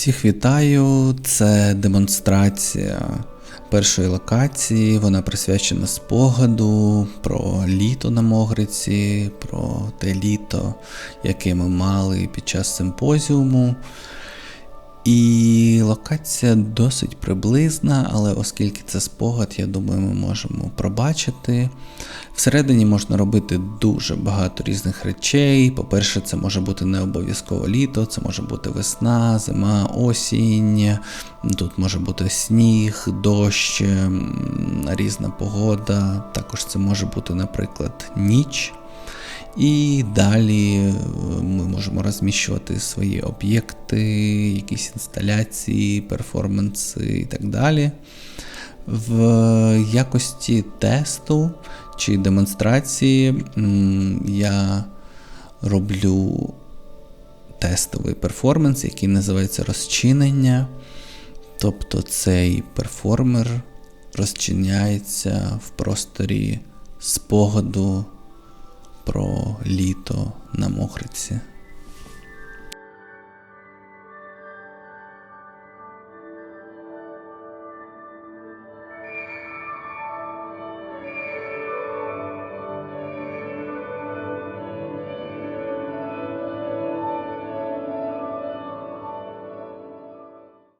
Всіх вітаю! Це демонстрація першої локації. Вона присвячена спогаду про літо на Могриці, про те літо, яке ми мали під час симпозіуму. І локація досить приблизна, але оскільки це спогад, я думаю, ми можемо пробачити. Всередині можна робити дуже багато різних речей. По-перше, це може бути не обов'язково літо, це може бути весна, зима, осінь. Тут може бути сніг, дощ, різна погода. Також це може бути, наприклад, ніч. І далі е, ми можемо розміщувати свої об'єкти, якісь інсталяції, перформанси і так далі. В якості тесту чи демонстрації я роблю тестовий перформанс, який називається розчинення. Тобто цей перформер розчиняється в просторі спогаду про літо на Мохриці.